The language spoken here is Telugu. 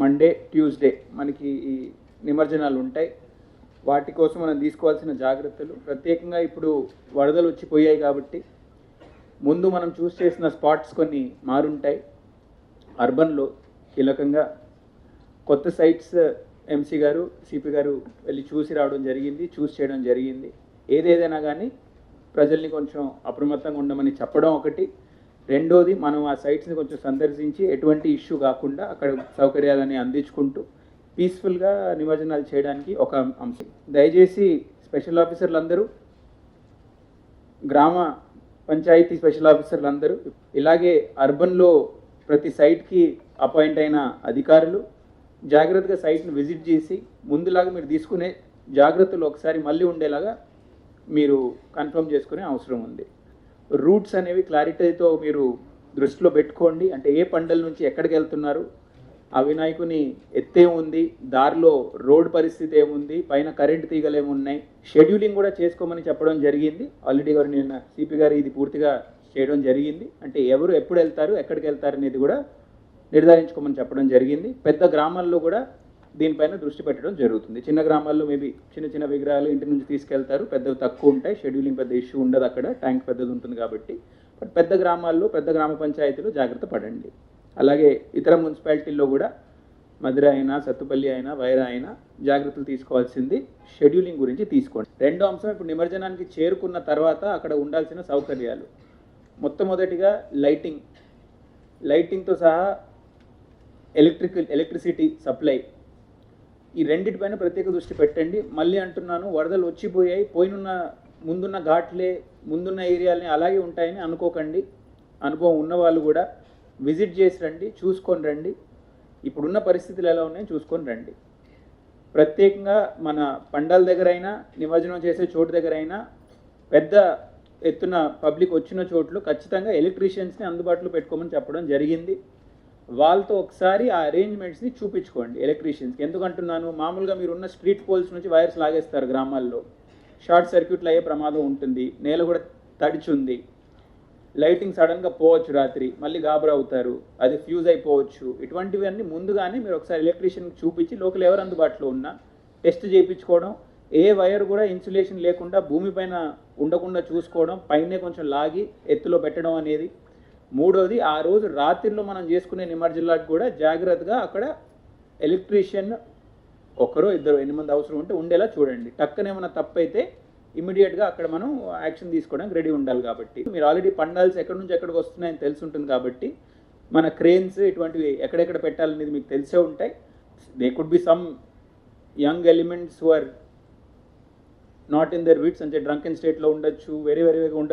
మండే ట్యూస్డే మనకి ఈ నిమజ్జనాలు ఉంటాయి. వాటి కోసం మనం తీసుకోవాల్సిన జాగ్రత్తలు. ప్రత్యేకంగా ఇప్పుడు వరదలు వచ్చిపోయాయి కాబట్టి ముందు మనం చూస్ చేసిన స్పాట్స్ కొన్ని మారుంటాయి. అర్బన్లో కీలకంగా కొత్త సైట్స్ ఎంసీ గారు సిపి గారు వెళ్ళి చూసి రావడం జరిగింది చూస్ చేయడం జరిగింది. ఏదేదైనా కానీ ప్రజల్ని కొంచెం అప్రమత్తంగా ఉండమని చెప్పడం ఒకటి. రెండోది మనం ఆ సైట్స్ని కొంచెం సందర్శించి ఎటువంటి ఇష్యూ కాకుండా అక్కడ సౌకర్యాలని అందించుకుంటూ పీస్ఫుల్గా నిమజ్జనాలు చేయడానికి ఒక అంశం. దయచేసి స్పెషల్ ఆఫీసర్లు అందరూ గ్రామ పంచాయతీ స్పెషల్ ఆఫీసర్లు అందరూ ఇలాగే అర్బన్లో ప్రతి సైట్కి అపాయింట్ అయిన అధికారులు జాగ్రత్తగా సైట్ని విజిట్ చేసి ముందులాగా మీరు తీసుకునే జాగ్రత్తలు ఒకసారి మళ్ళీ ఉండేలాగా మీరు కన్ఫర్మ్ చేసుకునే అవసరం ఉంది. రూట్స్ అనేవి క్లారిటీతో మీరు దృష్టిలో పెట్టుకోండి. అంటే ఏ పండల నుంచి ఎక్కడికి వెళ్తున్నారు? ఆ వినాయకుని ఎత్తే ఉంది దారిలో రోడ్ పరిస్థితి ఏముంది పైన కరెంట్ తీగలు ఏమున్నాయి? షెడ్యూలింగ్ కూడా చేసుకోమని చెప్పడం జరిగింది. ఆల్రెడీ గారు నిన్న సిపి గారు ఇది పూర్తిగా చేయడం జరిగింది. అంటే ఎవరు ఎప్పుడు వెళ్తారు ఎక్కడికి వెళ్తారు అనేది కూడా నిర్ధారించుకోమని చెప్పడం జరిగింది. పెద్ద గ్రామాల్లో కూడా దీనిపైన దృష్టి పెట్టడం జరుగుతుంది. చిన్న గ్రామాల్లో మేబీ చిన్న చిన్న విగ్రహాలు ఇంటి నుంచి తీసుకెళ్తారు. పెద్దవి తక్కువ ఉంటాయి. షెడ్యూలింగ్ పెద్ద ఇష్యూ ఉండదు అక్కడ. ట్యాంక్ పెద్దది ఉంటుంది కాబట్టి. బట్ పెద్ద గ్రామాల్లో పెద్ద గ్రామ పంచాయతీలు జాగ్రత్త పడండి. అలాగే ఇతర మున్సిపాలిటీల్లో కూడా మధుర అయినా సత్తుపల్లి అయినా వైరా అయినా జాగ్రత్తలు తీసుకోవాల్సింది షెడ్యూలింగ్ గురించి తీసుకోండి. రెండో అంశం ఇప్పుడు నిమజ్జనానికి చేరుకున్న తర్వాత అక్కడ ఉండాల్సిన సౌకర్యాలు. మొట్టమొదటిగా లైటింగ్ లైటింగ్తో సహా ఎలక్ట్రికల్ ఎలక్ట్రిసిటీ సప్లై ఈ రెండిటిపైన ప్రత్యేక దృష్టి పెట్టండి. మళ్ళీ అంటున్నాను వరదలు వచ్చిపోయాయి పోయినున్న ముందున్న ఘాట్లే ముందున్న ఏరియాలని అలాగే ఉంటాయని అనుకోకండి. అనుభవం ఉన్న వాళ్ళు కూడా విజిట్ చేసి రండి చూసుకొని రండి. ఇప్పుడున్న పరిస్థితులు ఎలా ఉన్నాయో చూసుకొని రండి. ప్రత్యేకంగా మన పండాల దగ్గర అయినా నిమజ్జనం చేసే చోటు దగ్గర అయినా పెద్ద ఎత్తున పబ్లిక్ వచ్చిన చోట్లు ఖచ్చితంగా ఎలక్ట్రీషియన్స్ని అందుబాటులో పెట్టుకోమని చెప్పడం జరిగింది. వాళ్ళతో ఒకసారి ఆ అరేంజ్మెంట్స్ని చూపించుకోండి ఎలక్ట్రీషియన్స్కి ఎందుకంటున్నాను మామూలుగా మీరు ఉన్న స్ట్రీట్ పోల్స్ నుంచి వైర్స్ లాగేస్తారు గ్రామాల్లో. షార్ట్ సర్క్యూట్లు అయ్యే ప్రమాదం ఉంటుంది నేల కూడా తడిచుంది. లైటింగ్ సడన్గా పోవచ్చు రాత్రి మళ్ళీ గాబరా అవుతారు అది ఫ్యూజ్ అయిపోవచ్చు. ఇటువంటివన్నీ ముందుగానే మీరు ఒకసారి ఎలక్ట్రీషియన్కి చూపించి లోకల్ ఎవరు అందుబాటులో ఉన్నా టెస్ట్ చేయించుకోవడం ఏ వైర్ కూడా ఇన్సులేషన్ లేకుండా భూమిపైన ఉండకుండా చూసుకోవడం పైనే కొంచెం లాగి ఎత్తులో పెట్టడం అనేది మూడోది ఆ రోజు రాత్రిలో మనం చేసుకునే నిమజ్జనాలకు కూడా జాగ్రత్తగా అక్కడ ఎలక్ట్రీషియన్ ఒకరో ఇద్దరు ఎన్ని మంది అవసరం ఉంటే ఉండేలా చూడండి. టక్కన ఏమైనా తప్పు అయితే ఇమీడియట్గా అక్కడ మనం యాక్షన్ తీసుకోవడానికి రెడీ ఉండాలి కాబట్టి. మీరు ఆల్రెడీ పండాల్సి ఎక్కడి నుంచి ఎక్కడికి వస్తున్నాయని తెలిసి ఉంటుంది కాబట్టి మన క్రేన్స్ ఇటువంటివి ఎక్కడెక్కడ పెట్టాలనేది మీకు తెలిసే ఉంటాయి. They could be some young elements are not in their wits అంటే డ్రంక్ అండ్ స్టేట్లో ఉండొచ్చు వేరే వేరేగా ఉండొచ్చు.